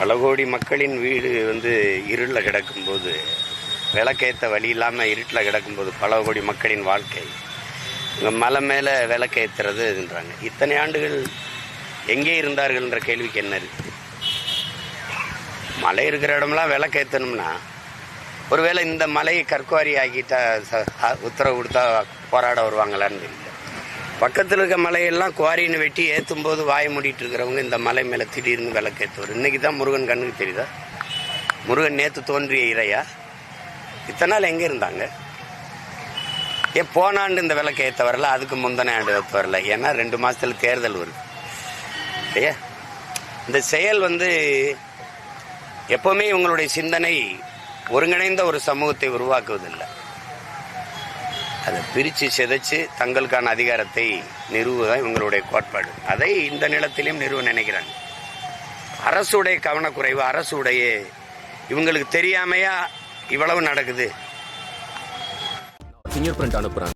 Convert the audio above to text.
பல கோடி மக்களின் வீடு வந்து இருளில் கிடக்கும்போது விளக்கேற்ற வழி இல்லாமல் இருட்டில் கிடக்கும்போது பல கோடி மக்களின் வாழ்க்கை. இங்கே மலை மேலே விளக்கேற்றுறதுன்றாங்க இத்தனை ஆண்டுகள் எங்கே இருந்தார்கள்ன்ற கேள்விக்கு என்ன இருக்குது மலை இருக்கிற இடம்லாம் விளக்கேற்றணும்னா ஒருவேளை இந்த மலையை கற்குவாரி ஆக்கிட்டா ச- உத்தரவு கொடுத்தா போராட வருவாங்களான்னு தெரியல. பக்கத்தில் இருக்க மலையெல்லாம் குவாரின்னு வெட்டி ஏற்றும் போது வாய மூடிட்டு இருக்கிறவங்க இந்த மலை மேலே திடீர்னு விளக்கேற்றுவார் இன்றைக்கி தான் முருகன் கண்ணுக்கு தெரியுதா? முருகன் நேற்று தோன்றிய இறையா? இத்தனை நாள் எங்கே இருந்தாங்க? ஏ போன ஆண்டு இந்த விளக்கு ஏற்ற வரல அதுக்கு முந்தின ஆண்டு ஏற்ற வரல. ஏன்னா ரெண்டு மாதத்தில் தேர்தல் வருது. இல்லையா? இந்த செயல் வந்து எப்போவுமே இவங்களுடைய சிந்தனை ஒருங்கிணைந்த ஒரு சமூகத்தை உருவாக்குவதில்லை. அதை பிரித்து சிதைச்சு தங்களுக்கான அதிகாரத்தை நிறுவுதான் இவங்களுடைய கோட்பாடு. அதை இந்த நிலத்திலையும் நிறுவ நினைக்கிறாங்க. அரசுடைய கவனக்குறைவு அரசுடைய இவங்களுக்கு தெரியாமையா இவ்வளவு நடக்குது? ஃபிங்கர் பிரிண்ட் அனுப்புறாங்க.